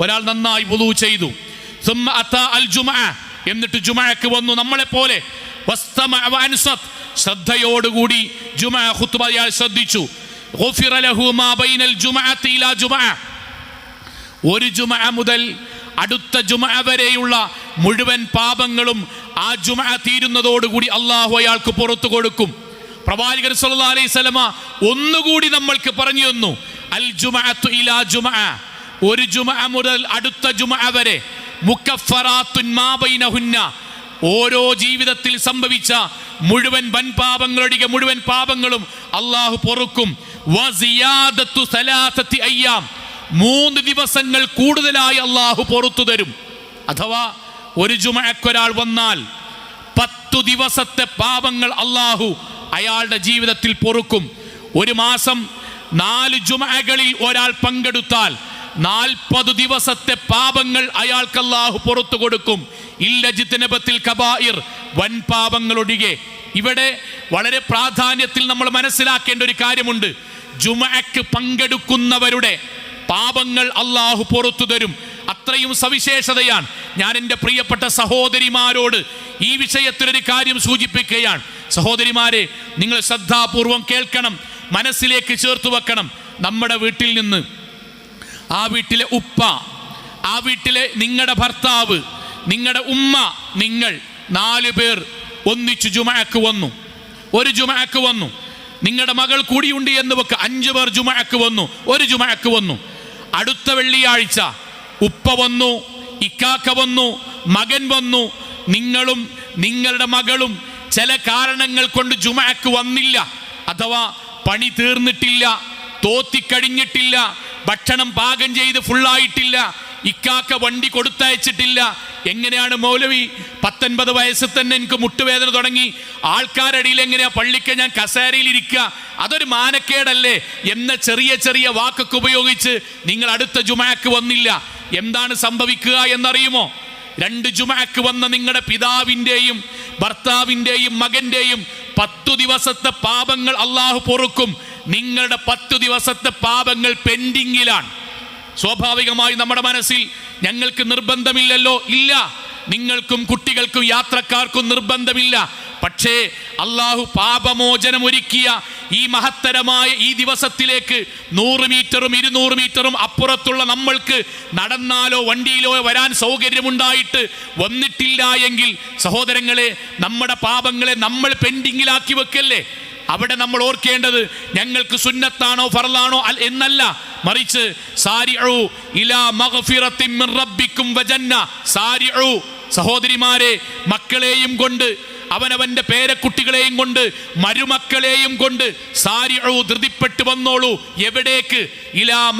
ഒരാൾ നന്നായി വുളു ചെയ്തു. എന്നിട്ട് ജുമാക്ക് വന്നു നമ്മളെ പോലെ ശ്രദ്ധയോടുകൂടി ഖുത്ബ ശ്രദ്ധിച്ചു. ഒരു ജുമ മുതൽ അടുത്ത ജുമ വരെയുള്ള മുഴുവൻ പാപങ്ങളും ആ ജുമ തീരുന്നതോടുകൂടി അള്ളാഹു അയാൾക്ക് പുറത്തു കൊടുക്കും. പ്രവാചകർ സല്ലാ അലൈഹി സ്വലമ ഒന്നുകൂടി നമ്മൾക്ക് പറഞ്ഞു തന്നു. അൽ ജുമഅത്തു ഇലാ ജുമഅ ഒരു ജുമ മുതൽ അടുത്ത ജുമ വരെ ഓരോ ജീവിതത്തിൽ സംഭവിച്ച മുഴുവൻ വൻ പാപങ്ങളുടെ മുഴുവൻ പാപങ്ങളും അള്ളാഹു പൊറുക്കും. മൂന്ന് ദിവസങ്ങൾ കൂടുതലായി അള്ളാഹു പുറത്തു തരും. അഥവാ ഒരു ജുമക്കൊരാൾ വന്നാൽ പത്തു ദിവസത്തെ പാപങ്ങൾ അള്ളാഹു അയാളുടെ ജീവിതത്തിൽ പൊറുക്കും. ഒരു മാസം നാല് ജുമകളിൽ ഒരാൾ പങ്കെടുത്താൽ നാൽപ്പത് ദിവസത്തെ പാപങ്ങൾ അയാൾക്ക് അള്ളാഹു പുറത്തു കൊടുക്കും. ഇല്ലജിത്തനബത്തിൽ കബായിർ വൻ പാപങ്ങളൊഴികെ. ഇവിടെ വളരെ പ്രാധാന്യത്തിൽ നമ്മൾ മനസ്സിലാക്കേണ്ട ഒരു കാര്യമുണ്ട്. ജുമക്ക് പങ്കെടുക്കുന്നവരുടെ പാപങ്ങൾ അള്ളാഹു പുറത്തു തരും. അത്രയും സവിശേഷതയാണ്. ഞാൻ എന്റെ പ്രിയപ്പെട്ട സഹോദരിമാരോട് ഈ വിഷയത്തിലൊരു കാര്യം സൂചിപ്പിക്കുകയാണ്. സഹോദരിമാരെ നിങ്ങൾ ശ്രദ്ധാപൂർവം കേൾക്കണം മനസ്സിലേക്ക് ചേർത്ത് വെക്കണം. നമ്മുടെ വീട്ടിൽ നിന്ന് ആ വീട്ടിലെ ഉപ്പ ആ വീട്ടിലെ നിങ്ങളുടെ ഭർത്താവ് നിങ്ങളുടെ ഉമ്മ നിങ്ങൾ നാല് പേർ ഒന്നിച്ചു ജുമഅക്ക് വന്നു. ഒരു ജുമഅക്ക് വന്നു. നിങ്ങളുടെ മകൾ കൂടിയുണ്ട് എന്ന് വെക്ക് അഞ്ചു പേർ ജുമഅക്ക് വന്നു ഒരു ജുമഅക്ക് വന്നു. അടുത്ത വെള്ളിയാഴ്ച ഉപ്പ വന്നു ഇക്കാക്ക വന്നു മകൻ വന്നു. നിങ്ങളും നിങ്ങളുടെ മകളും ചില കാരണങ്ങൾ കൊണ്ട് ജുമഅക്ക് വന്നില്ല. അഥവാ പണി തീർന്നിട്ടില്ല തോത്തിക്കഴിഞ്ഞിട്ടില്ല ഭക്ഷണം പാകം ചെയ്ത് ഫുള്ളായിട്ടില്ല ഇക്കാക്ക വണ്ടി കൊടുത്തയച്ചിട്ടില്ല. എങ്ങനെയാണ് മൗലവി? പത്തൊൻപത് വയസ്സിൽ തന്നെ എനിക്ക് മുട്ടുവേദന തുടങ്ങി. ആൾക്കാരടിയിൽ എങ്ങനെയാ പള്ളിക്ക് ഞാൻ കസേരയിൽ ഇരിക്കുക? അതൊരു മാനക്കേടല്ലേ? എന്ന ചെറിയ ചെറിയ വാക്കൊക്കെ ഉപയോഗിച്ച് നിങ്ങൾ അടുത്ത ജുമാക്ക് വന്നില്ല. എന്താണ് സംഭവിക്കുക എന്നറിയുമോ? രണ്ട് ജുമാക്ക് വന്ന നിങ്ങളുടെ പിതാവിന്റെയും ഭർത്താവിന്റെയും മകന്റെയും പത്തു ദിവസത്തെ പാപങ്ങൾ അള്ളാഹു പൊറുക്കും. നിങ്ങളുടെ പത്തു ദിവസത്തെ പാപങ്ങൾ പെൻഡിങ്ങിലാണ്. സ്വാഭാവികമായി നമ്മുടെ മനസ്സിൽ ഞങ്ങൾക്ക് നിർബന്ധമില്ലല്ലോ? ഇല്ല. നിങ്ങൾക്കും കുട്ടികൾക്കും യാത്രക്കാർക്കും നിർബന്ധമില്ല. പക്ഷേ അള്ളാഹു പാപമോചനം ഒരുക്കിയ ഈ മഹത്തരമായ ഈ ദിവസത്തിലേക്ക് നൂറ് മീറ്ററും ഇരുന്നൂറ് മീറ്ററും അപ്പുറത്തുള്ള നമ്മൾക്ക് നടന്നാലോ വണ്ടിയിലോ വരാൻ സൗകര്യമുണ്ടായിട്ട് വന്നിട്ടില്ല എങ്കിൽ സഹോദരങ്ങളെ നമ്മുടെ പാപങ്ങളെ നമ്മൾ പെൻഡിങ്ങിലാക്കി വെക്കല്ലേ? അവിടെ നമ്മൾ ഓർക്കേണ്ടത് ഞങ്ങൾക്ക് സുന്നത്താണോ ഫറലാണോ എന്നല്ല. മറിച്ച് സഹോദരിമാരെ മക്കളെയും കൊണ്ട് അവനവന്റെ പേരക്കുട്ടികളെയും കൊണ്ട് മരുമക്കളെയും കൊണ്ട് സാരിഉ ധൃതിപ്പെട്ട് വന്നോളൂ. എവിടേക്ക്? ഇലാ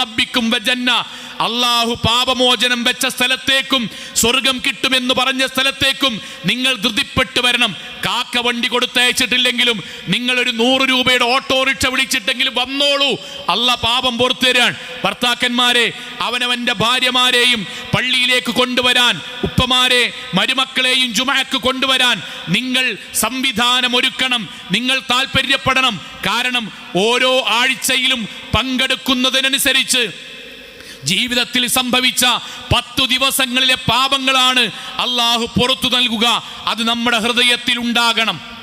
റബ്ബിക്കും വജന്ന. അള്ളാഹു പാപമോചനം വെച്ച സ്ഥലത്തേക്കും സ്വർഗം കിട്ടുമെന്ന് പറഞ്ഞ സ്ഥലത്തേക്കും നിങ്ങൾ ധൃതിപ്പെട്ട് വരണം. കാക്ക വണ്ടി കൊടുത്തയച്ചിട്ടില്ലെങ്കിലും നിങ്ങൾ ഒരു നൂറ് രൂപയുടെ ഓട്ടോറിക്ഷ വിളിച്ചിട്ടെങ്കിലും വന്നോളൂ. അല്ല പാപം പുറത്തു തരാൻ. ഭർത്താക്കന്മാരെ അവനവന്റെ ഭാര്യമാരെയും പള്ളിയിലേക്ക് കൊണ്ടുവരാൻ. ഉപ്പമാരെ മരുമക്കളെയും ജുമാക്ക് കൊണ്ടുവരാൻ. നിങ്ങൾ സംവിധാനം ഒരുക്കണം നിങ്ങൾ താല്പര്യപ്പെടണം കാരണം ഓരോ ആഴ്ചയിലും പങ്കെടുക്കുന്നതിനനുസരിച്ച് ജീവിതത്തിൽ സംഭവിച്ച പത്തു ദിവസങ്ങളിലെ പാപങ്ങളാണ് അള്ളാഹു പുറത്തു നൽകുക. അത് നമ്മുടെ ഹൃദയത്തിൽ ഉണ്ടാകണം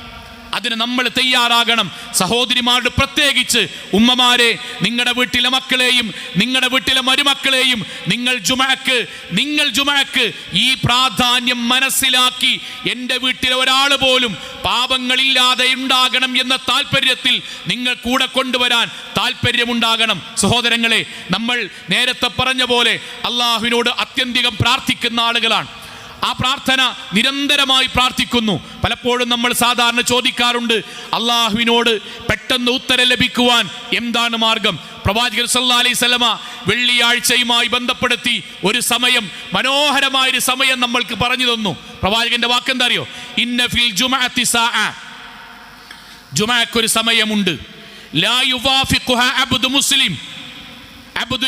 അതിന് നമ്മൾ തയ്യാറാകണം. സഹോദരിമാരുടെ പ്രത്യേകിച്ച് ഉമ്മമാരെ നിങ്ങളുടെ വീട്ടിലെ മക്കളെയും നിങ്ങളുടെ വീട്ടിലെ മരുമക്കളെയും നിങ്ങൾ ജുമാക്ക് നിങ്ങൾ ജുമാക്ക് ഈ പ്രാധാന്യം മനസ്സിലാക്കി എന്റെ വീട്ടിലെ ഒരാൾ പോലും പാപങ്ങളില്ലാതെ ഉണ്ടാകണം എന്ന താല്പര്യത്തിൽ നിങ്ങൾ കൂടെ കൊണ്ടുവരാൻ താല്പര്യമുണ്ടാകണം സഹോദരങ്ങളെ നമ്മൾ നേരത്തെ പറഞ്ഞ പോലെ അള്ളാഹുവിനോട് അത്യന്തികം പ്രാർത്ഥിക്കുന്ന ആളുകളാണ്. ആ പ്രാർത്ഥന നിരന്തരമായി പ്രാർത്ഥിക്കുന്നു. പലപ്പോഴും നമ്മൾ സാധാരണ ചോദിക്കാറുണ്ട് അള്ളാഹുവിനോട് പെട്ടെന്ന് ഉത്തരം ലഭിക്കുവാൻ എന്താണ് മാർഗം? പ്രവാചകർ സല്ലാ അലൈഹി സ്വലമ വെള്ളിയാഴ്ചയുമായി ബന്ധപ്പെടുത്തി ഒരു സമയം മനോഹരമായൊരു സമയം നമ്മൾക്ക് പറഞ്ഞു തന്നു. പ്രവാചകന്റെ വാക്കെന്താ അറിയോ? ഇന്ന ഫിൽ ജുമാക്കൊരു സമയമുണ്ട്. ലാ യുവാഫിഖുഹ അബ്ദു മുസ്ലിം.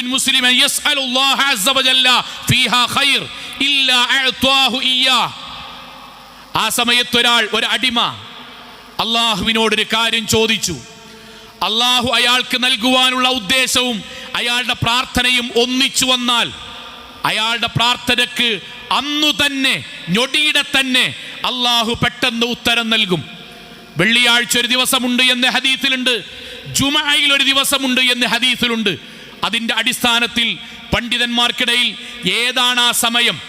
മുസ്ലിം യസ്അലുല്ലാഹ ഫീഹാ ഖൈർ. ആ സമയത്ത് ഒരാൾ ഒരു അടിമ അള്ളാഹുവിനോട് ഒരു കാര്യം ചോദിച്ചു. അള്ളാഹു അയാൾക്ക് നൽകുവാനുള്ള ഉദ്ദേശവും അയാളുടെ പ്രാർത്ഥനയും ഒന്നിച്ചു വന്നാൽ അയാളുടെ പ്രാർത്ഥനയ്ക്ക് അന്നു തന്നെ ഞൊടിയിടെ തന്നെ അള്ളാഹു പെട്ടെന്ന് ഉത്തരം നൽകും. വെള്ളിയാഴ്ച ഒരു ദിവസമുണ്ട് എന്ന് ഹദീത്തിലുണ്ട് ജുമായിൽ ഒരു ദിവസമുണ്ട് എന്ന് ഹദീസിലുണ്ട്. അതിന്റെ അടിസ്ഥാനത്തിൽ പണ്ഡിതന്മാർക്കിടയിൽ ഏതാണ് ആ സമയം?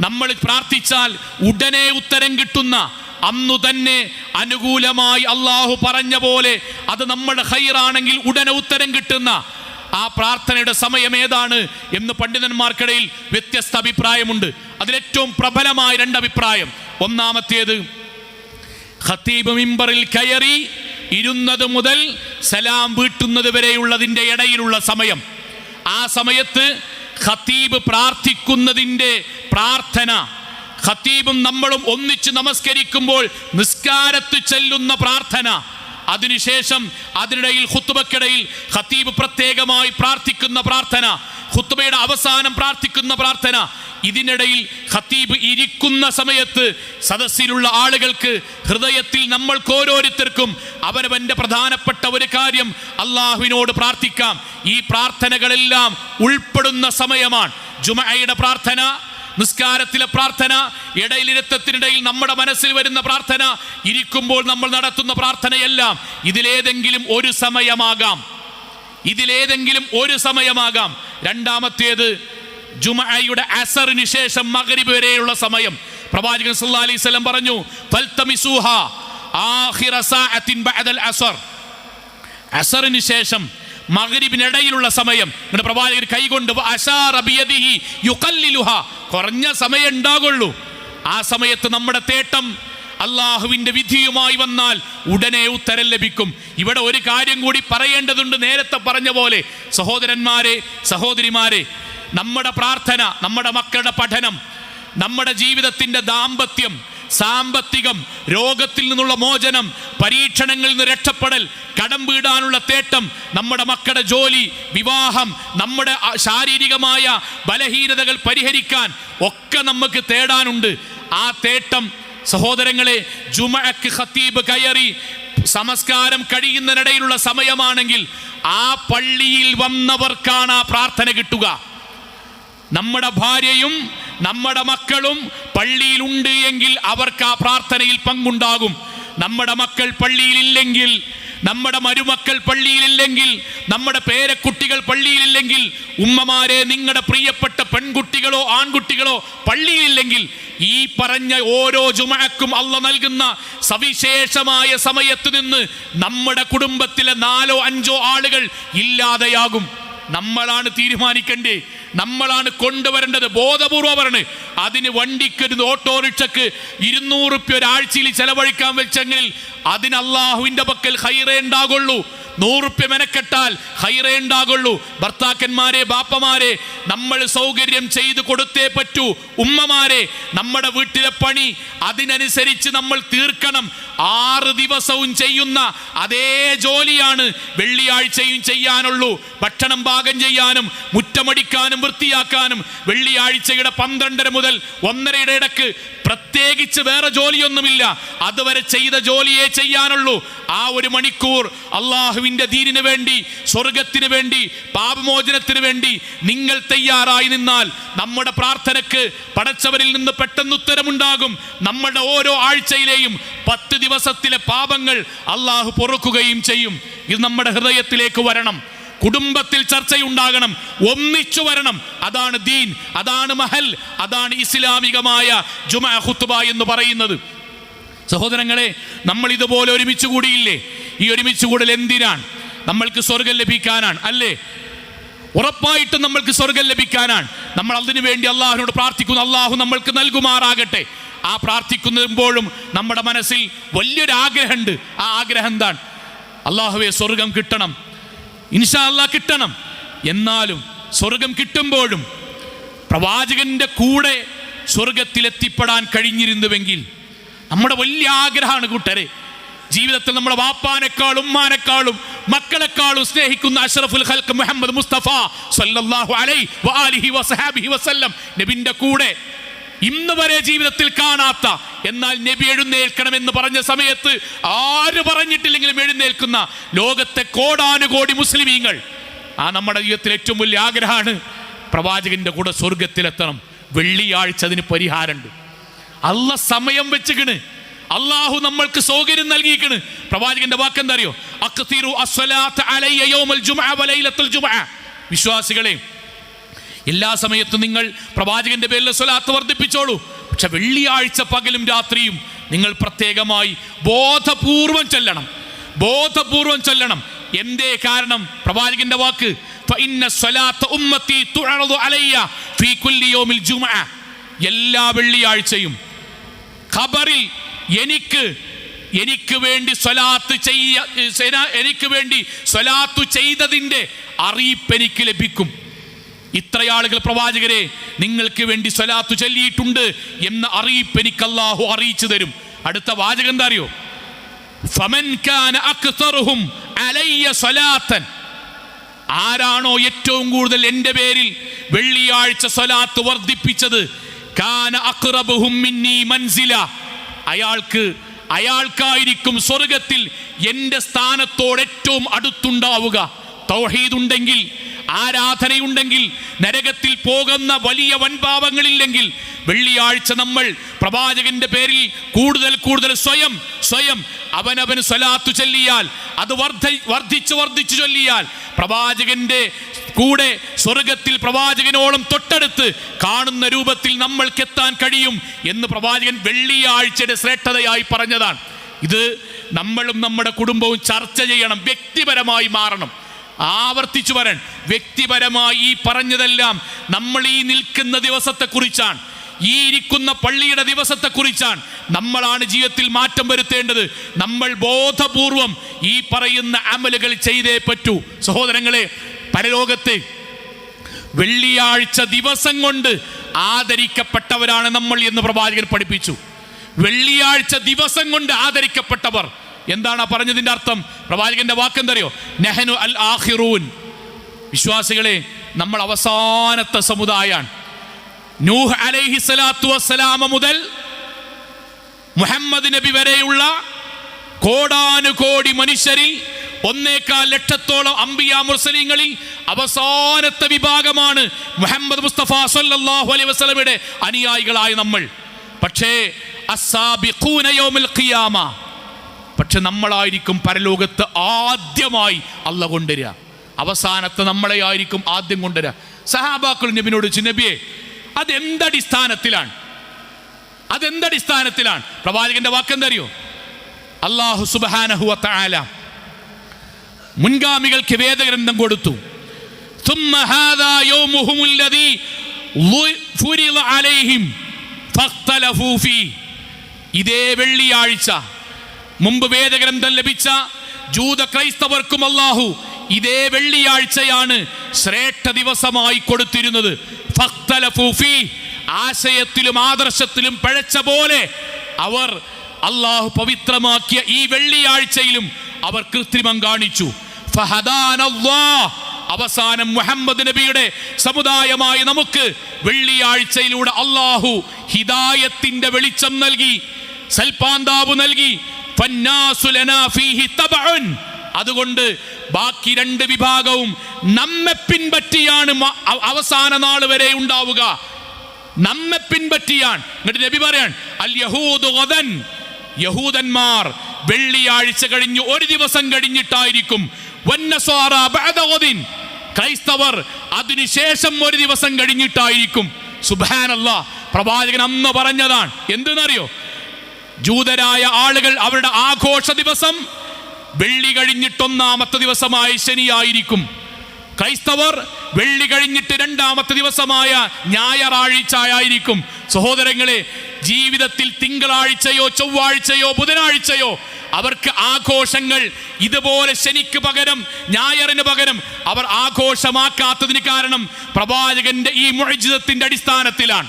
നമ്മൾ പ്രാർത്ഥിച്ചാൽ ഉടനെ ഉത്തരം കിട്ടുന്ന അന്നു തന്നെ അനുകൂലമായി അള്ളാഹു പറഞ്ഞ പോലെ അത് നമ്മുടെ ഹൈറാണെങ്കിൽ ഉടനെ ഉത്തരം കിട്ടുന്ന ആ പ്രാർത്ഥനയുടെ സമയം ഏതാണ് എന്ന് പണ്ഡിതന്മാർക്കിടയിൽ വ്യത്യസ്ത അഭിപ്രായമുണ്ട്. അതിലേറ്റവും പ്രബലമായ രണ്ട് അഭിപ്രായം. ഒന്നാമത്തേത് ഖത്തീബ് മിമ്പറിൽ കയറി ഇരുന്നത് മുതൽ സലാം വീട്ടുന്നത് വരെയുള്ളതിന്റെ ഇടയിലുള്ള സമയം. ആ സമയത്ത് ഖത്തീബ് പ്രാർത്ഥിക്കുന്നതിന്റെ പ്രാർത്ഥന. ഖത്തീബും നമ്മളും ഒന്നിച്ച് നമസ്കരിക്കുമ്പോൾ നിസ്കാരത്ത് ചെല്ലുന്ന പ്രാർത്ഥന. അതിനുശേഷം അതിനിടയിൽ ഹുത്തുബക്കിടയിൽ ഖത്തീബ് പ്രത്യേകമായി പ്രാർത്ഥിക്കുന്ന പ്രാർത്ഥന ഹുത്തുബയുടെ അവസാനം പ്രാർത്ഥിക്കുന്ന പ്രാർത്ഥന. ഇതിനിടയിൽ ഖത്തീബ് ഇരിക്കുന്ന സമയത്ത് സദസ്സിലുള്ള ആളുകൾക്ക് ഹൃദയത്തിൽ നമ്മൾക്ക് ഓരോരുത്തർക്കും അവനവന്റെ പ്രധാനപ്പെട്ട ഒരു കാര്യം അള്ളാഹുവിനോട് പ്രാർത്ഥിക്കാം. ഈ പ്രാർത്ഥനകളെല്ലാം ഉൾപ്പെടുന്ന സമയമാണ്. ജുമയുടെ പ്രാർത്ഥന നിസ്കാരത്തിലെ പ്രാർത്ഥന ഇടയിലിരുത്തത്തിനിടയിൽ നമ്മുടെ മനസ്സിൽ വരുന്ന പ്രാർത്ഥന ഇരിക്കുമ്പോൾ നമ്മൾ നടത്തുന്ന പ്രാർത്ഥനയെല്ലാം ഇതിലേതെങ്കിലും ഒരു സമയമാകാം. ഇതിലേതെങ്കിലും ഒരു സമയമാകാം. രണ്ടാമത്തേത് ജുമയുടെ അസറിന് ശേഷം മഗ്രിബ് വരെയുള്ള സമയം. പ്രവാചകൻ സല്ലാ അലൈഹി സ്വലം പറഞ്ഞു അസറിന് ശേഷം മകരിബിനിടയിലുള്ള സമയം. ഇങ്ങനെ പ്രവാചകർ കൈകൊണ്ട്. കുറഞ്ഞ സമയം ഉണ്ടാകുള്ളൂ ആ സമയത്ത് നമ്മുടെ തേട്ടം അള്ളാഹുവിന്റെ വിധിയുമായി വന്നാൽ ഉടനെ ഉത്തരം ലഭിക്കും. ഇവിടെ ഒരു കാര്യം കൂടി പറയേണ്ടതുണ്ട് നേരത്തെ പറഞ്ഞ പോലെ. സഹോദരന്മാരെ സഹോദരിമാരെ നമ്മുടെ പ്രാർത്ഥന നമ്മുടെ മക്കളുടെ പഠനം നമ്മുടെ ജീവിതത്തിന്റെ ദാമ്പത്യം സാമ്പത്തികം രോഗത്തിൽ നിന്നുള്ള മോചനം പരീക്ഷണങ്ങളിൽ നിന്ന് രക്ഷപ്പെടൽ കടം വീടാനുള്ള തേട്ടം നമ്മുടെ മക്കളുടെ ജോലി വിവാഹം നമ്മുടെ ശാരീരികമായ ബലഹീനതകൾ പരിഹരിക്കാൻ ഒക്കെ നമുക്ക് തേടാനുണ്ട്. ആ തേട്ടം സഹോദരങ്ങളെ ജുമഅക്ക് ഖത്തീബ് കയറി സമസ്കാരം കഴിയുന്നതിനിടയിലുള്ള സമയമാണെങ്കിൽ ആ പള്ളിയിൽ വന്നവർക്കാണ് ആ പ്രാർത്ഥന കിട്ടുക. നമ്മുടെ ഭാര്യയും നമ്മുടെ മക്കളും പള്ളിയിലുണ്ട് എങ്കിൽ അവർക്ക് ആ പ്രാർത്ഥനയിൽ പങ്കുണ്ടാകും. നമ്മുടെ മക്കൾ പള്ളിയിലില്ലെങ്കിൽ നമ്മുടെ മരുമക്കൾ പള്ളിയിലില്ലെങ്കിൽ നമ്മുടെ പേരക്കുട്ടികൾ പള്ളിയിലില്ലെങ്കിൽ ഉമ്മമാരെ നിങ്ങളുടെ പ്രിയപ്പെട്ട പെൺകുട്ടികളോ ആൺകുട്ടികളോ പള്ളിയിലില്ലെങ്കിൽ ഈ പറഞ്ഞ ഓരോ ജുമഅക്കും അല്ല നൽകുന്ന സവിശേഷമായ സമയത്ത് നിന്ന് നമ്മുടെ കുടുംബത്തിലെ നാലോ അഞ്ചോ ആളുകൾ ഇല്ലാതെയാകും. നമ്മളാണ് തീരുമാനിക്കേണ്ടേ നമ്മളാണ് കൊണ്ടുവരേണ്ടത്. ബോധപൂർവം പറഞ്ഞ് അതിന് വണ്ടിക്ക് ഒരു ഓട്ടോറിക്ഷക്ക് ഇരുന്നൂറ് ഒരാഴ്ചയിൽ ചെലവഴിക്കാൻ വെച്ചെങ്കിൽ അതിന് അള്ളാഹുവിന്റെ പക്കൽ ഹൈറേ ഉണ്ടാകുള്ളൂ നൂറുപ്യ മെനക്കെട്ടാൽ ഹൈറേ ഉണ്ടാകുള്ളൂ. ഭർത്താക്കന്മാരെ ബാപ്പമാരെ നമ്മൾ സൗകര്യം ചെയ്തു കൊടുത്തേ പറ്റൂ. ഉമ്മമാരെ നമ്മുടെ വീട്ടിലെ പണി അതിനനുസരിച്ച് നമ്മൾ തീർക്കണം. ആറ് ദിവസവും ചെയ്യുന്ന അതേ ജോലിയാണ് വെള്ളിയാഴ്ചയും ചെയ്യാനുള്ളൂ. ഭക്ഷണം പാകം ചെയ്യാനും മുറ്റമടിക്കാനും വൃത്തിയാക്കാനും. വെള്ളിയാഴ്ചയുടെ പന്ത്രണ്ടര മുതൽ ഒന്നരയുടെ ഇടയ്ക്ക് പ്രത്യേകിച്ച് വേറെ ജോലിയൊന്നുമില്ല. അതുവരെ ചെയ്ത ജോലിയേ ചെയ്യാനുള്ളൂ. ആ ഒരു മണിക്കൂർ അള്ളാഹുവിന്റെ ദീനിന് വേണ്ടി സ്വർഗത്തിന് വേണ്ടി പാപമോചനത്തിന് വേണ്ടി നിങ്ങൾ തയ്യാറായി നിന്നാൽ നമ്മുടെ പ്രാർത്ഥനയ്ക്ക് പടച്ചവരിൽ നിന്ന് പെട്ടെന്ന് ഉത്തരമുണ്ടാകും. നമ്മുടെ ഓരോ ആഴ്ചയിലെയും പത്ത് ദിവസത്തിലെ പാപങ്ങൾ അള്ളാഹു പൊറുക്കുകയും ചെയ്യും. ഇത് നമ്മുടെ ഹൃദയത്തിലേക്ക് വരണം. കുടുംബത്തിൽ ചർച്ചയുണ്ടാകണം. ഒന്നിച്ചു വരണം. അതാണ് ദീൻ അതാണ് മഹൽ അതാണ് ഇസ്ലാമികമായ ജുമ എന്ന് പറയുന്നത്. സഹോദരങ്ങളെ നമ്മൾ ഇതുപോലെ ഒരുമിച്ച് കൂടിയില്ലേ? ഈ ഒരുമിച്ച് കൂടൽ എന്തിനാണ്? നമ്മൾക്ക് സ്വർഗം ലഭിക്കാനാണ് അല്ലേ? ഉറപ്പായിട്ടും നമ്മൾക്ക് സ്വർഗം ലഭിക്കാനാണ്. നമ്മൾ അതിനു വേണ്ടി അള്ളാഹുനോട് പ്രാർത്ഥിക്കുന്നു അള്ളാഹു നമ്മൾക്ക് നൽകുമാറാകട്ടെ. ആ പ്രാർത്ഥിക്കുമ്പോഴും നമ്മുടെ മനസ്സിൽ വലിയൊരു ആഗ്രഹമുണ്ട് ആ ആഗ്രഹം എന്താണ്? അള്ളാഹുവെ സ്വർഗം കിട്ടണം. ഇൻഷാ അല്ലാ കിട്ടണം. എന്നാലും സ്വർഗം കിട്ടുമ്പോഴും പ്രവാചകന്റെ കൂടെ സ്വർഗത്തിലെത്തിപ്പെടാൻ കഴിഞ്ഞിരുന്നുവെങ്കിൽ നമ്മുടെ വലിയ ആഗ്രഹമാണ് കൂട്ടരെ. ജീവിതത്തിൽ നമ്മുടെ വാപ്പാനേക്കാളും ഉമ്മാനേക്കാളും മക്കളെക്കാളും സ്നേഹിക്കുന്ന അഷറഫുൽ ഖൽക്ക് മുഹമ്മദ് മുസ്തഫ സല്ലല്ലാഹു അലൈ വാലിഹി വസഹാബിഹി വസല്ലം നബിന്റെ കൂടെ ഇന്ന് വരെ ജീവിതത്തിൽ കാണാത്ത എന്നാൽ നബി എഴുന്നേൽക്കണമെന്ന് പറഞ്ഞ സമയത്ത് ആര് പറഞ്ഞിട്ടില്ലെങ്കിലും എഴുന്നേൽക്കുന്ന ലോകത്തെ കോടാനുകോടി മുസ്ലിമീങ്ങൾ. ആ നമ്മുടെ ജീവിതത്തിൽ ഏറ്റവും വലിയ ആഗ്രഹമാണ് പ്രവാചകന്റെ കൂടെ സ്വർഗത്തിലെത്തണം വെള്ളിയാഴ്ച അതിന് പരിഹാരമുണ്ട്. അല്ല സമയം വെച്ചുകണ് അള്ളാഹു നമ്മൾക്ക് സൗകര്യം നൽകിയിരിക്കണ്. പ്രവാചകന്റെ വാക്ക് എന്താ വിശ്വാസികളെ എല്ലാ സമയത്തും നിങ്ങൾ പ്രവാചകന്റെ പേരിൽ സ്വലാത്ത് വർദ്ധിപ്പിച്ചോളൂ. പക്ഷെ വെള്ളിയാഴ്ച പകലും രാത്രിയും നിങ്ങൾ പ്രത്യേകമായി ബോധപൂർവം ചെല്ലണം. ബോധപൂർവം ചെല്ലണം. എന്തേ കാരണം? പ്രവാചകന്റെ വാക്ക് എല്ലാ വെള്ളിയാഴ്ചയും ഖബറിൽ എനിക്ക് എനിക്ക് വേണ്ടി സ്വലാത്ത് ചെയ്യ എനിക്ക് വേണ്ടി സ്വലാത്തു ചെയ്തതിന്റെ അറിയിപ്പ് എനിക്ക് ലഭിക്കും. ഇത്രയാളുകൾ പ്രവാചകരെ നിങ്ങൾക്ക് വേണ്ടി സ്വലാത്തു ചൊല്ലിയിട്ടുണ്ട് എന്ന അറിയിപ്പ് എനിക്ക് അള്ളാഹു അറിയിച്ചു തരും. അടുത്ത വാചകം എന്താ അറിയോ? ആരാണോ ഏറ്റവും കൂടുതൽ എന്റെ പേരിൽ വെള്ളിയാഴ്ച സ്വലാത്ത് വർദ്ധിപ്പിച്ചത്? കാന അക്റബുഹും മിന്നി മൻസില. അയാൾക്ക് അയാൾക്കായിരിക്കും സ്വർഗത്തിൽ എന്റെ സ്ഥാനത്തോട് ഏറ്റവും അടുത്തുണ്ടാവുക. തൗഹീദുണ്ടെങ്കിൽ ആരാധനയുണ്ടെങ്കിൽ നരകത്തിൽ പോകുന്ന വലിയ വൻപാപങ്ങളില്ലെങ്കിൽ വെള്ളിയാഴ്ച നമ്മൾ പ്രവാചകന്റെ പേരിൽ കൂടുതൽ കൂടുതൽ സ്വയം സ്വയം അവനവന് സ്വലാത്തു ചൊല്ലിയാൽ അത് വർദ്ധ വർദ്ധിച്ചു വർദ്ധിച്ചു ചൊല്ലിയാൽ പ്രവാചകന്റെ കൂടെ സ്വർഗത്തിൽ പ്രവാചകനോളം തൊട്ടടുത്ത് കാണുന്ന രൂപത്തിൽ നമ്മൾക്ക് എത്താൻ കഴിയും എന്ന് പ്രവാചകൻ വെള്ളിയാഴ്ചയുടെ ശ്രേഷ്ഠതയായി പറഞ്ഞതാണ്. ഇത് നമ്മളും നമ്മുടെ കുടുംബവും ചർച്ച ചെയ്യണം വ്യക്തിപരമായി മാറണം ആവർത്തിച്ചു വരാൻ. വ്യക്തിപരമായി ഈ പറഞ്ഞതെല്ലാം നമ്മൾ ഈ നിൽക്കുന്ന ദിവസത്തെക്കുറിച്ചാണ്. ഈ ഇരിക്കുന്ന പള്ളിയുടെ ദിവസത്തെക്കുറിച്ചാണ് നമ്മളാണ് ജീവിതത്തിൽ മാറ്റം വരുത്തേണ്ടത്. നമ്മൾ ബോധപൂർവം ഈ പറയുന്ന അമലുകൾ ചെയ്തേ പറ്റൂ. സഹോദരങ്ങളെ പരലോകത്ത് വെള്ളിയാഴ്ച ദിവസം കൊണ്ട് ആദരിക്കപ്പെട്ടവരാണ് നമ്മൾ എന്ന് പ്രവാചകൻ പഠിപ്പിച്ചു. വെള്ളിയാഴ്ച ദിവസം കൊണ്ട് ആദരിക്കപ്പെട്ടവർ. എന്താണ് പറഞ്ഞതിന്റെ അർത്ഥം? പ്രവാചകന്റെ വാക്കെന്തറിയോ? നെഹനു അൽ ആഹിറൂൻ വിശ്വാസികളെ നമ്മൾ അവസാനത്തെ സമുദായാണ്. നൂഹ് അലൈഹി സ്വലാത്തു വസ്സലാമ മുതൽ മുഹമ്മദ് നബി വരെയുള്ള കോടാനുകോടി മനുഷ്യരിൽ ഒന്നേക്കാൽ ലക്ഷത്തോളം അംബിയ മുർസലിങ്ങളിൽ അവസാനത്തെ വിഭാഗമാണ് മുഹമ്മദ് മുസ്തഫ സല്ലല്ലാഹു അലൈ വസല്ലമയുടെ അനുയായികളായ നമ്മൾ. പക്ഷേ പക്ഷെ നമ്മളായിരിക്കും പരലോകത്ത് ആദ്യമായി അല്ല കൊണ്ടുവരിക. അവസാനത്തെ നമ്മളെ ആയിരിക്കും ആദ്യം കൊണ്ടുവരിക. സഹാബാക്കൾ നബിനോട് ചിന്നബിയെ നബിയെ അതെന്തടിസ്ഥാനത്തിലാണ് അതെന്തടിസ്ഥാനത്തിലാണ് പ്രവാചകന്റെ വാക്കെന്തറിയോ? അള്ളാഹു സുബാനഹുവ തആല മുൻഗാമികൾക്ക് വേദഗ്രന്ഥം കൊടുത്തു. ഇതേ വെള്ളിയാഴ്ച മുമ്പ് വേദഗ്രന്ഥം ലഭിച്ച ജൂത ക്രൈസ്തവർക്കും അള്ളാഹു ഇതേ വെള്ളിയാഴ്ചയാണ് ശ്രേഷ്ഠ ദിവസമായി കൊടുത്തിരുന്നത്. ആശയത്തിലും ആദർശത്തിലും പഴച്ച പോലെ അവർ അള്ളാഹു പവിത്രമാക്കിയ ഈ വെള്ളിയാഴ്ചയിലും അവർ കൃത്രിമം കാണിച്ചു. അവസാനം മുഹമ്മദ് നബിയുടെ സമുദായമായി നമുക്ക് വെള്ളിയാഴ്ചയിലൂടെ അള്ളാഹു ഹിദായത്തിന്റെ വെളിച്ചം നൽകി സൽപാന്താവ് നൽകി. അതുകൊണ്ട് ബാക്കി രണ്ട് വിഭാഗവും നമ്മെ പിൻപറ്റിയാണ് അവസാന നാൾ വരെ ഉണ്ടാവുക. നമ്മെ പിൻപറ്റിയാണ്. എന്നിട്ട് നബി പറയാൻ അൽ യഹൂദ് ഗദൻ. യഹൂദന്മാർ വെള്ളിയാഴ്ച കഴിഞ്ഞ് ഒരു ദിവസം കഴിഞ്ഞിട്ടായിരിക്കും. ക്രൈസ്തവർ അതിനുശേഷം ഒരു ദിവസം കഴിഞ്ഞിട്ടായിരിക്കും. സുബാനല്ല പ്രവാചകൻ അന്ന് പറഞ്ഞതാണ്. എന്തെന്നറിയോ? ജൂതരായ ആളുകൾ അവരുടെ ആഘോഷ ദിവസം വെള്ളി കഴിഞ്ഞിട്ടൊന്നാമത്തെ ദിവസമായ ശനിയായിരിക്കും. ക്രൈസ്തവർ വെള്ളി കഴിഞ്ഞിട്ട് രണ്ടാമത്തെ ദിവസമായ ഞായറാഴ്ച ആയിരിക്കും സഹോദരങ്ങളെ ജീവിതത്തിൽ തിങ്കളാഴ്ചയോ ചൊവ്വാഴ്ചയോ ബുധനാഴ്ചയോ അവർക്ക് ആഘോഷങ്ങൾ ഇതുപോലെ ശനിക്ക് പകരം ഞായറിന് പകരം അവർ ആഘോഷമാക്കാത്തതിന് കാരണം പ്രവാചകന്റെ ഈ മുഴജിതത്തിന്റെ അടിസ്ഥാനത്തിലാണ്.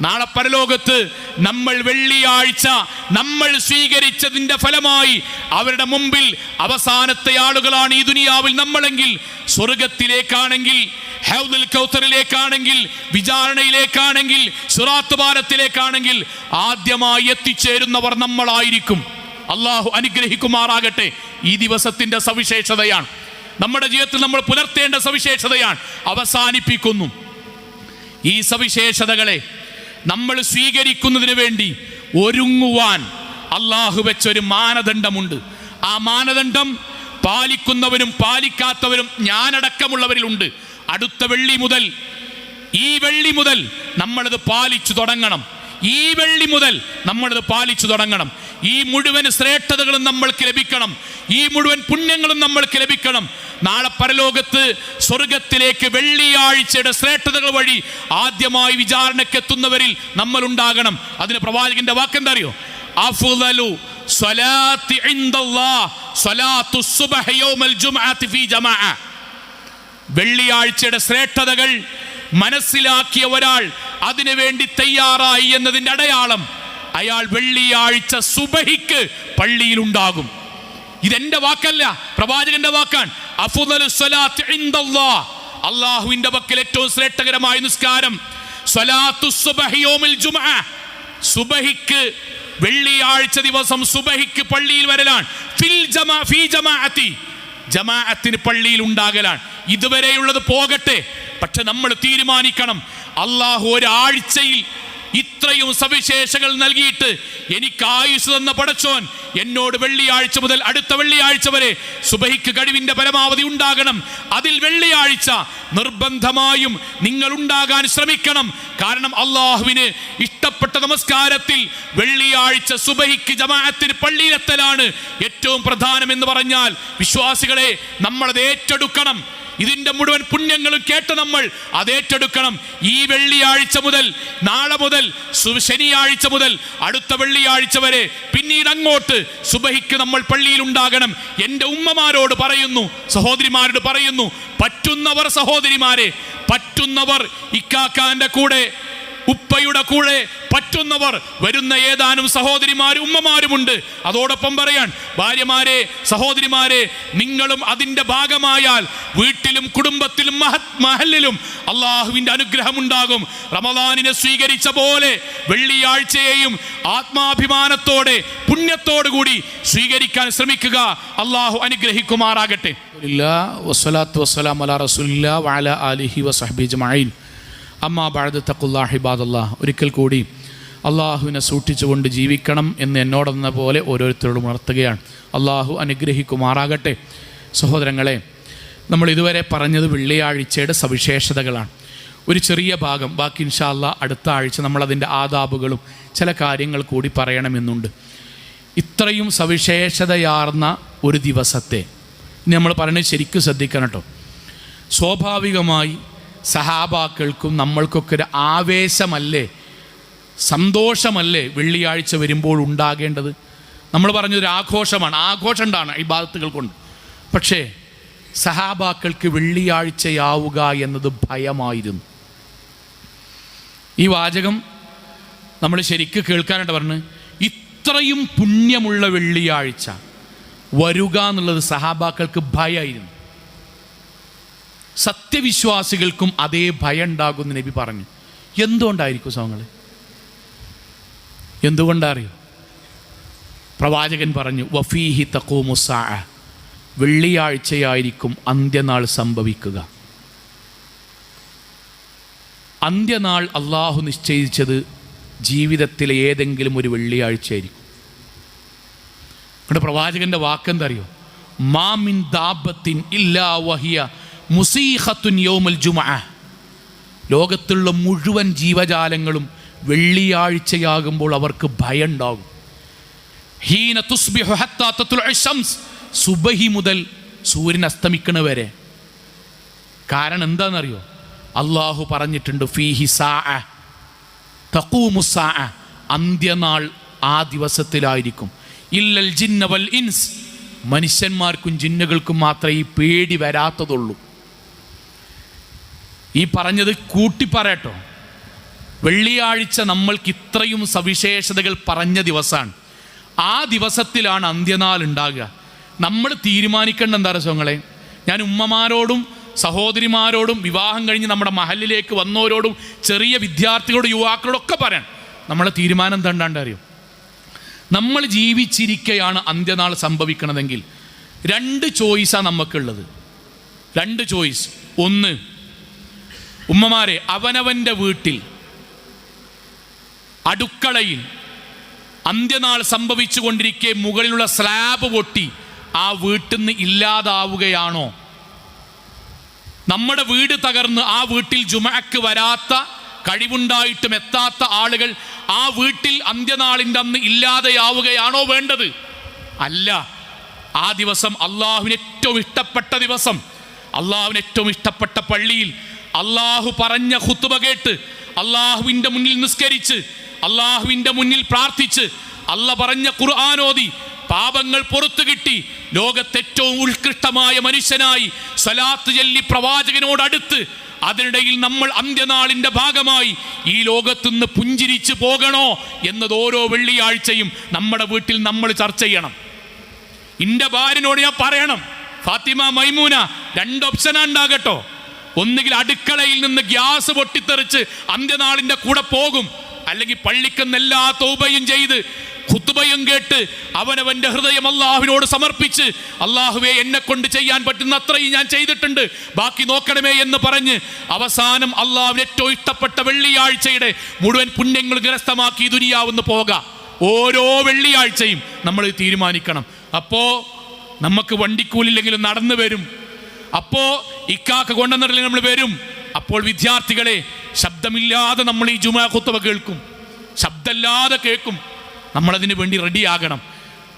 നാളെ പരലോകത്ത് നമ്മൾ വെള്ളിയാഴ്ച നമ്മൾ സ്വീകരിച്ചതിന്റെ ഫലമായി അവരുടെ മുമ്പിൽ അവസാനത്തെ ആളുകളാണ് ഈ ദുനിയാവിൽ നമ്മളെങ്കിൽ സ്വർഗത്തിലേക്കാണെങ്കിൽ ഹൗദുൽ കൗത്തറിലേക്കാണെങ്കിൽ വിചാരണയിലേക്കാണെങ്കിൽ സുറാത്ത് ഭാരത്തിലേക്കാണെങ്കിൽ ആദ്യമായി എത്തിച്ചേരുന്നവർ നമ്മളായിരിക്കും. അള്ളാഹു അനുഗ്രഹിക്കുമാറാകട്ടെ. ഈ ദിവസത്തിന്റെ സവിശേഷതയാണ്. നമ്മുടെ ജീവിതത്തിൽ നമ്മൾ പുലർത്തേണ്ട സവിശേഷതയാണ്. അവസാനിപ്പിക്കുന്നു. ഈ സവിശേഷതകളെ നമ്മൾ സ്വീകരിക്കുന്നതിന് വേണ്ടി ഒരുങ്ങുവാൻ അള്ളാഹു വെച്ചൊരു മാനദണ്ഡമുണ്ട്. ആ മാനദണ്ഡം പാലിക്കുന്നവരും പാലിക്കാത്തവരും ഞാനടക്കമുള്ളവരിലുണ്ട്. അടുത്ത വെള്ളി മുതൽ ഈ വെള്ളി മുതൽ നമ്മളത് പാലിച്ചു തുടങ്ങണം. ഈ വെള്ളി മുതൽ നമ്മളത് പാലിച്ചു തുടങ്ങണം. ഈ മുഴുവൻ ശ്രേഷ്ഠതകളും നമ്മൾക്ക് ലഭിക്കണം. ഈ മുഴുവൻ പുണ്യങ്ങളും നമ്മൾക്ക് ലഭിക്കണം. നാളെ പരലോകത്ത് സ്വർഗത്തിലേക്ക് വെള്ളിയാഴ്ചയുടെ ശ്രേഷ്ഠതകൾ വഴി ആദ്യമായി വിചാരണക്കെത്തുന്നവരിൽ നമ്മൾ ഉണ്ടാകണം അതിന് പ്രവാചകന്റെ വാക്കെന്താ അറിയോ അഫുദലു വെള്ളിയാഴ്ചയുടെ ശ്രേഷ്ഠതകൾ മനസ്സിലാക്കിയ ഒരാൾ അതിനുവേണ്ടി തയ്യാറായി എന്നതിന്റെ അടയാളം അയാൾ വെള്ളിയാഴ്ച സുബഹിക്ക് പള്ളിയിലുണ്ടാകും. ഇതെന്റെ വാക്കല്ല പ്രവാചകന്റെ വാക്കാണ്. അള്ളാഹുവിന്റെ പക്കൽ ഏറ്റവും ശ്രേഷ്ഠകരമായ നിസ്കാരം സുബഹിക്ക് വെള്ളിയാഴ്ച ദിവസം സുബഹിക്ക് പള്ളിയിൽ വരലാണ്. ജമാഅത്തിന് പള്ളിയിൽ ഉണ്ടാകലാണ്. ഇതുവരെയുള്ളത് പോകട്ടെ. പക്ഷെ നമ്മൾ തീരുമാനിക്കണം. അള്ളാഹു ഒരാഴ്ചയിൽ ഇത്രയും സവിശേഷകൾ നൽകിയിട്ട് എനിക്ക് ആയുസ് തന്ന പടച്ചോൻ എന്നോട് വെള്ളിയാഴ്ച മുതൽ അടുത്ത വെള്ളിയാഴ്ച വരെ സുബഹിക്ക് കഴിവിന്റെ പരമാവധി ഉണ്ടാകണം. അതിൽ വെള്ളിയാഴ്ച നിർബന്ധമായും നിങ്ങൾ ഉണ്ടാകാൻ ശ്രമിക്കണം. കാരണം അള്ളാഹുവിന് ഇഷ്ടപ്പെട്ട നമസ്കാരത്തിൽ വെള്ളിയാഴ്ച സുബഹിക്ക് ജമാഅത്തിന് പള്ളിയിലെത്തലാണ് ഏറ്റവും പ്രധാനം എന്ന് പറഞ്ഞാൽ വിശ്വാസികളെ നമ്മളത് ഏറ്റെടുക്കണം. ഇതിന്റെ മുഴുവൻ പുണ്യങ്ങളും കേട്ട് നമ്മൾ അതേറ്റെടുക്കണം ഈ വെള്ളിയാഴ്ച മുതൽ നാളെ മുതൽ ശനിയാഴ്ച മുതൽ അടുത്ത വെള്ളിയാഴ്ച വരെ പിന്നീട് അങ്ങോട്ട് സുബഹിക്ക് നമ്മൾ പള്ളിയിൽ ഉണ്ടാകണം. എന്റെ ഉമ്മമാരോട് പറയുന്നു സഹോദരിമാരോട് പറയുന്നു പറ്റുന്നവർ സഹോദരിമാരെ പറ്റുന്നവർ ഇക്കാക്കാന്റെ കൂടെ ഉപ്പയുടെ കൂടെ പറ്റുന്നവർ വരുന്ന ഏതാനും സഹോദരിമാരും ഉമ്മമാരുമുണ്ട്. അതോടൊപ്പം പറയാൻ ഭാര്യമാരെ സഹോദരിമാരെ നിങ്ങളും അതിന്റെ ഭാഗമായാൽ വീട്ടിലും കുടുംബത്തിലും മഹലിലും അള്ളാഹുവിന്റെ അനുഗ്രഹമുണ്ടാകും. റമദാനിനെ സ്വീകരിച്ച പോലെ വെള്ളിയാഴ്ചയെയും ആത്മാഭിമാനത്തോടെ പുണ്യത്തോടു കൂടി സ്വീകരിക്കാൻ ശ്രമിക്കുക. അള്ളാഹു അനുഗ്രഹിക്കുമാറാകട്ടെ. വസ്സലാത്തു വസ്സലാം അലാ റസൂലില്ലാ വാല ആലിഹി വസഹബി ജമഈൻ അമ്മാ ബാഴത് തക്കുല്ലാ ഹിബാദല്ലാഹ് ഒരിക്കൽ കൂടി അള്ളാഹുവിനെ സൂക്ഷിച്ചുകൊണ്ട് ജീവിക്കണം എന്ന് എന്നോടെന്ന പോലെ ഓരോരുത്തരോടും ഉണർത്തുകയാണ്. അള്ളാഹു അനുഗ്രഹിക്കുമാറാകട്ടെ. സഹോദരങ്ങളെ നമ്മൾ ഇതുവരെ പറഞ്ഞത് വെള്ളിയാഴ്ചയുടെ സവിശേഷതകളാണ്. ഒരു ചെറിയ ഭാഗം ബാക്കി ഇൻഷാല്ല അടുത്ത ആഴ്ച നമ്മളതിന്റെ ആദാബുകളും ചില കാര്യങ്ങൾ കൂടി പറയണമെന്നുണ്ട്. ഇത്രയും സവിശേഷതയാർന്ന ഒരു ദിവസത്തെ ഇനി നമ്മൾ പറയുന്നത് ശരിക്കും ശ്രദ്ധിക്കണം കേട്ടോ. സ്വാഭാവികമായി സഹാബാക്കൾക്കും നമ്മൾക്കൊക്കെ ഒരു ആവേശമല്ലേ? സന്തോഷമല്ലേ വെള്ളിയാഴ്ച വരുമ്പോൾ ഉണ്ടാകേണ്ടത്? നമ്മൾ പറഞ്ഞൊരു ആഘോഷമാണ്. ആഘോഷം ഉണ്ടാണ് ഈ ബാധത്തുകൾ കൊണ്ട്. പക്ഷേ സഹാബാക്കൾക്ക് വെള്ളിയാഴ്ചയാവുക എന്നത് ഭയമായിരുന്നു. ഈ വാചകം നമ്മൾ ശരിക്ക് കേൾക്കാനായിട്ട് പറഞ്ഞു ഇത്രയും പുണ്യമുള്ള വെള്ളിയാഴ്ച വരുക എന്നുള്ളത് സഹാബാക്കൾക്ക് ഭയമായിരുന്നു സത്യവിശ്വാസികൾക്കും അതേ ഭയം ഉണ്ടാകുമെന്ന് നബി പറഞ്ഞു. എന്തുകൊണ്ടായിരിക്കും സോങ്ങളെ? എന്തുകൊണ്ടറിയോ? പ്രവാചകൻ പറഞ്ഞു വഫീഹി തക്കോമുസാ വെള്ളിയാഴ്ചയായിരിക്കും അന്ത്യനാൾ സംഭവിക്കുക. അന്ത്യനാൾ അള്ളാഹു നിശ്ചയിച്ചത് ജീവിതത്തിലെ ഏതെങ്കിലും ഒരു വെള്ളിയാഴ്ചയായിരിക്കും. ഇവിടെ പ്രവാചകന്റെ വാക്കെന്താ അറിയോ മാമിൻ ദാബത്തിൻ ഇല്ലാ വഹിയ മുസീഹത്തുൻ യൗമൽ ജുമഅ ലോകത്തുള്ള മുഴുവൻ ജീവജാലങ്ങളും വെള്ളിയാഴ്ചയാകുമ്പോൾ അവർക്ക് ഭയമുണ്ടാകും ഹീന തുസ്ബിഹു ശംസ് സുബഹി മുതൽ സൂര്യൻ അസ്തമിക്കണ വരെ. കാരണം എന്താണെന്നറിയോ? അള്ളാഹു പറഞ്ഞിട്ടുണ്ട് ഫീഹി സാ തഖൂമു സാ അന്ത്യനാൾ ആ ദിവസത്തിലായിരിക്കും. ഇല്ലൽ ജിന്ന വൽ ഇൻസ്. മനുഷ്യന്മാർക്കും ജിന്നുകൾക്കും മാത്രമേ ഈ പേടി വരാത്തതുള്ളൂ. ഈ പറഞ്ഞത് കൂട്ടി പറയട്ടോ വെള്ളിയാഴ്ച നമ്മൾക്ക് ഇത്രയും സവിശേഷതകൾ പറഞ്ഞ ദിവസമാണ് ആ ദിവസത്തിലാണ് അന്ത്യനാൾ ഉണ്ടാകുക. നമ്മൾ തീരുമാനിക്കേണ്ട എന്താ രസങ്ങളെ ഞാൻ ഉമ്മമാരോടും സഹോദരിമാരോടും വിവാഹം കഴിഞ്ഞ് നമ്മുടെ മഹലിലേക്ക് വന്നവരോടും ചെറിയ വിദ്യാർത്ഥികളോടും യുവാക്കളോടും ഒക്കെ പറയാൻ നമ്മളെ തീരുമാനം തണ്ടാണ്ട് അറിയും? നമ്മൾ ജീവിച്ചിരിക്കെയാണ് അന്ത്യനാൾ സംഭവിക്കണതെങ്കിൽ രണ്ട് ചോയ്സാണ് നമുക്കുള്ളത് രണ്ട് ചോയ്സ്. ഒന്ന് ഉമ്മമാരെ അവനവന്റെ വീട്ടിൽ അടുക്കളയിൽ അന്ത്യനാൾ സംഭവിച്ചു കൊണ്ടിരിക്കെ മുകളിലുള്ള സ്ലാബ് പൊട്ടി ആ വീട്ടിൽ നിന്ന് ഇല്ലാതാവുകയാണോ? നമ്മുടെ വീട് തകർന്ന് ആ വീട്ടിൽ ജുമാക്ക് വരാത്ത കഴിവുണ്ടായിട്ടും എത്താത്ത ആളുകൾ ആ വീട്ടിൽ അന്ത്യനാളിന്റെ അന്ന് ഇല്ലാതെയാവുകയാണോ വേണ്ടത്? അല്ല. ആ ദിവസം അള്ളാഹുവിന് ഏറ്റവും ഇഷ്ടപ്പെട്ട ദിവസം അള്ളാഹുവിന് ഏറ്റവും ഇഷ്ടപ്പെട്ട പള്ളിയിൽ അള്ളാഹു പറഞ്ഞ ഹുത്തുബ കേട്ട് അള്ളാഹുവിന്റെ മുന്നിൽ നിസ്കരിച്ച് അള്ളാഹുവിന്റെ മുന്നിൽ പ്രാർത്ഥിച്ച് അല്ല പറഞ്ഞ ഖുർആാനോദി പാപങ്ങൾ പുറത്തു കിട്ടി ലോകത്തെ ഏറ്റവും ഉത്കൃഷ്ടമായ മനുഷ്യനായി സലാത്ത് ചൊല്ലി പ്രവാചകനോടടുത്ത് അതിനിടയിൽ നമ്മൾ അന്ത്യനാളിന്റെ ഭാഗമായി ഈ ലോകത്തുനിന്ന് പുഞ്ചിരിച്ചു പോകണോ എന്നത് ഓരോ വെള്ളിയാഴ്ചയും നമ്മുടെ വീട്ടിൽ നമ്മൾ ചർച്ച ചെയ്യണം. എന്റെ ഭാര്യനോട് ഞാൻ പറയണം ഫാത്തിമ മൈമൂന രണ്ട് ഓപ്ഷൻ ഉണ്ടാകട്ടോ. ഒന്നുകിൽ അടുക്കളയിൽ നിന്ന് ഗ്യാസ് പൊട്ടിത്തെറിച്ച് അന്ത്യനാളിന്റെ കൂടെ പോകും. അല്ലെങ്കിൽ പള്ളിക്കെന്ന് എല്ലാ തൗബയും ചെയ്ത് കുത്തുബയും കേട്ട് അവനവന്റെ ഹൃദയം അള്ളാഹുവിനോട് സമർപ്പിച്ച് അള്ളാഹുവെ എന്നെ കൊണ്ട് ചെയ്യാൻ പറ്റുന്ന അത്രയും ഞാൻ ചെയ്തിട്ടുണ്ട്. ബാക്കി നോക്കണമേ എന്ന് പറഞ്ഞ് അവസാനം അള്ളാഹുവിന് ഏറ്റവും ഇഷ്ടപ്പെട്ട വെള്ളിയാഴ്ചയുടെ മുഴുവൻ പുണ്യങ്ങൾ ഗ്രസ്തമാക്കി ദുനിയാവുന്ന് പോകാം. ഓരോ വെള്ളിയാഴ്ചയും നമ്മൾ തീരുമാനിക്കണം. അപ്പോ നമുക്ക് വണ്ടിക്കൂലില്ലെങ്കിലും നടന്നു വരും. അപ്പോ ഇക്കാക്ക കൊണ്ടുവന്നിട്ടില്ലെങ്കിൽ നമ്മൾ വരും? അപ്പോൾ വിദ്യാർത്ഥികളെ ശബ്ദമില്ലാതെ നമ്മൾ ഈ ജുമാ കുത്തവ കേൾക്കും. ശബ്ദമില്ലാതെ കേൾക്കും. നമ്മളതിന് വേണ്ടി റെഡിയാകണം.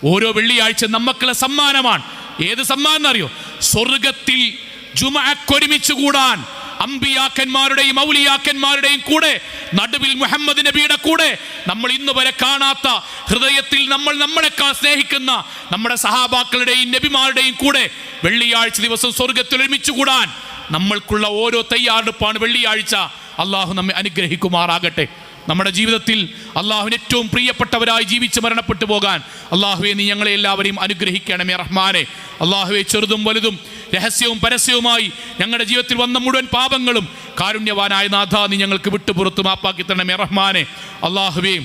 ഓരോ വെള്ളിയാഴ്ച നമുക്കുള്ള സമ്മാനമാണ്. ഏത് സമ്മാനം അറിയോ സ്വർഗത്തിൽ ജുമാക്കൊരുമിച്ച് കൂടാൻ. അമ്പിയാക്കന്മാരുടെയും ഔലിയാക്കന്മാരുടെയും കൂടെ നടുവിൽ മുഹമ്മദ് നബിയുടെ കൂടെ നമ്മൾ ഇന്ന് വരെ കാണാത്ത ഹൃദയത്തിൽ നമ്മൾ നമ്മളെക്കാൾ സ്നേഹിക്കുന്ന നമ്മുടെ സഹാബാക്കളുടെയും നബിമാരുടെയും കൂടെ വെള്ളിയാഴ്ച ദിവസം സ്വർഗത്തിൽ ഒരുമിച്ചു കൂടാൻ നമ്മൾക്കുള്ള ഓരോ തയ്യാറെടുപ്പാണ് വെള്ളിയാഴ്ച. അള്ളാഹു നമ്മെ അനുഗ്രഹിക്കുമാറാകട്ടെ. നമ്മുടെ ജീവിതത്തിൽ അള്ളാഹുവിന് ഏറ്റവും പ്രിയപ്പെട്ടവരായി ജീവിച്ച് മരണപ്പെട്ടു പോകാൻ അള്ളാഹുവെ നീ ഞങ്ങളെ എല്ലാവരെയും അനുഗ്രഹിക്കണമേ റഹ്മാനെ. അള്ളാഹുവെ ചെറുതും വലുതും രഹസ്യവും പരസ്യവുമായി ഞങ്ങളുടെ ജീവിതത്തിൽ വന്ന മുഴുവൻ പാപങ്ങളും കാരുണ്യവാനായ നാഥ നീ ഞങ്ങൾക്ക് വിട്ടുപുറത്ത് മാപ്പാക്കി തരണമേ റഹ്മാനെ. അള്ളാഹുവേ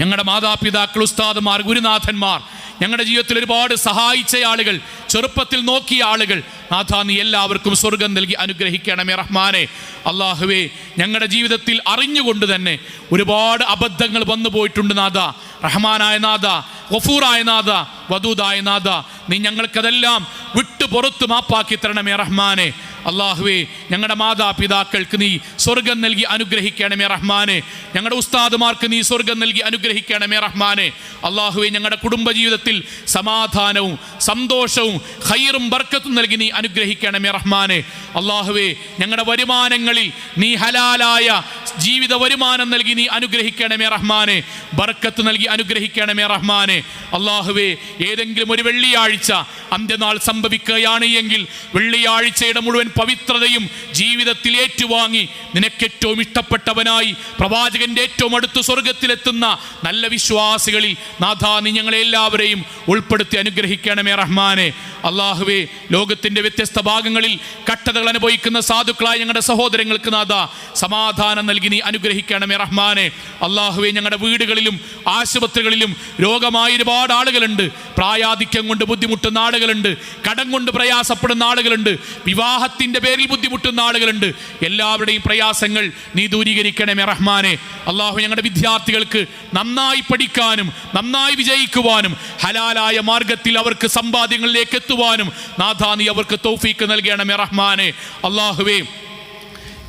ഞങ്ങളുടെ മാതാപിതാക്കൾ ഉസ്താദുമാർ ഗുരുനാഥന്മാർ ഞങ്ങളുടെ ജീവിതത്തിൽ ഒരുപാട് സഹായിച്ച ആളുകൾ ചെറുപ്പത്തിൽ നോക്കിയ ആളുകൾ നാഥ നീ എല്ലാവർക്കും സ്വർഗം നൽകി അനുഗ്രഹിക്കണമേ റഹ്മാനെ. അള്ളാഹുവേ ഞങ്ങളുടെ ജീവിതത്തിൽ അറിഞ്ഞുകൊണ്ട് തന്നെ ഒരുപാട് അബദ്ധങ്ങൾ വന്നു പോയിട്ടുണ്ട് നാഥ. റഹ്മാനായ നാഥ ഗഫൂറായ നാഥ വദൂദായ നാഥ. നീ ഞങ്ങൾക്കതെല്ലാം വിട്ടു പുറത്ത് മാപ്പാക്കി തരണമേ റഹ്മാനെ. അള്ളാഹുവേ ഞങ്ങളുടെ മാതാപിതാക്കൾക്ക് നീ സ്വർഗം നൽകി അനുഗ്രഹിക്കണമേ റഹ്മാനെ. ഞങ്ങളുടെ ഉസ്താദുമാർക്ക് നീ സ്വർഗം നൽകി അനുഗ്രഹിക്കണമേ റഹ്മാനെ. അള്ളാഹുവേ ഞങ്ങളുടെ കുടുംബജീവിതത്തിൽ സമാധാനവും സന്തോഷവും ഹൈറും ബർക്കത്തും നൽകി നീ അനുഗ്രഹിക്കണമേ റഹ്മാനെ. അള്ളാഹുവേ ഞങ്ങളുടെ വരുമാനങ്ങളിൽ നീ ഹലാലായ ജീവിത വരുമാനം നൽകി നീ അനുഗ്രഹിക്കണമേ റഹ്മാനെ. ബർക്കത്ത് നൽകി അനുഗ്രഹിക്കണമേ റഹ്മാനെ. അള്ളാഹുവേ ഏതെങ്കിലും ഒരു വെള്ളിയാഴ്ച അന്ത്യനാൾ സംഭവിക്കുകയാണ് എങ്കിൽ വെള്ളിയാഴ്ചയുടെ മുഴുവൻ പവിത്രതയും ജീവിതത്തിൽ ഏറ്റുവാങ്ങി നിനക്ക് ഏറ്റവും ഇഷ്ടപ്പെട്ടവനായി പ്രവാചകന്റെ ഏറ്റവും അടുത്ത് സ്വർഗത്തിലെത്തുന്ന നല്ല വിശ്വാസികളിൽ നാഥാ നീ എല്ലാവരെയും ഉൾപ്പെടുത്തി അനുഗ്രഹിക്കണമേ റഹ്മാനെ. അള്ളാഹുവേ ലോകത്തിന്റെ വ്യത്യസ്ത ഭാഗങ്ങളിൽ കട്ടതകൾ അനുഭവിക്കുന്ന സാധുക്കളായ ഞങ്ങളുടെ സഹോദരങ്ങൾക്ക് നാഥ സമാധാനം നൽകി നീ അനുഗ്രഹിക്കണമേ റഹ്മാനെ. അള്ളാഹുവേ ഞങ്ങളുടെ വീടുകളിലും ആശുപത്രികളിലും രോഗമായ ഒരുപാട് ആളുകളുണ്ട്. പ്രായാധിക്യം കൊണ്ട് ബുദ്ധിമുട്ടുന്ന ആളുകളുണ്ട്. കടം കൊണ്ട് പ്രയാസപ്പെടുന്ന ആളുകളുണ്ട്. വിവാഹത്തിന്റെ പേരിൽ ബുദ്ധിമുട്ടുന്ന ആളുകളുണ്ട്. എല്ലാവരുടെയും പ്രയാസങ്ങൾ നീ ദൂരീകരിക്കണമേ റഹ്മാനെ. അള്ളാഹു ഞങ്ങളുടെ വിദ്യാർത്ഥികൾക്ക് നന്നായി പഠിക്കാനും നന്നായി വിജയിക്കുവാനും ഹലാലായ മാർഗത്തിൽ അവർക്ക് സമ്പാദ്യങ്ങളിലേക്ക് എത്തുവാനും നാഥാ നീ അവർക്ക് തൗഫീക്ക് നൽകണമേ റഹ്മാനെ. അള്ളാഹുവേ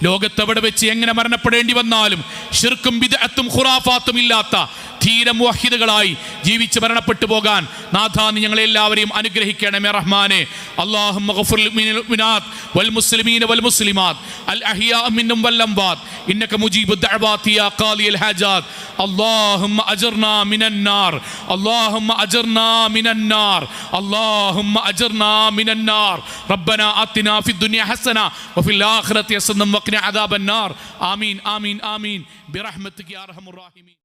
ലോകത്തെവിടെ വെച്ച് എങ്ങനെ മരണപ്പെടേണ്ടി വന്നാലും ഷിർക്കും വിദഅത്തും ഖുറാഫാത്തും ഇല്ലാത്ത ധീര മുവഹിദുകളായി ജീവിച്ച് മരണപ്പെട്ടു പോകാൻ നാഥ നീ ഞങ്ങളെ എല്ലാവരെയും അനുഗ്രഹിക്കണമേ റഹ്മാനെ اللهم اغفر للمؤمنات والمسلمين والمسلمات الأحياء منهم والأموات إنك مجيب الدعوات يا قاضي الحاجات اللهم أجرنا من النار اللهم أجرنا من النار اللهم أجرنا من النار ربنا آتنا في الدنيا حسنة وفي الآخرة حسنة وقنا عذاب النار آمين آمين آمين برحمتك يا أرحم الراحمين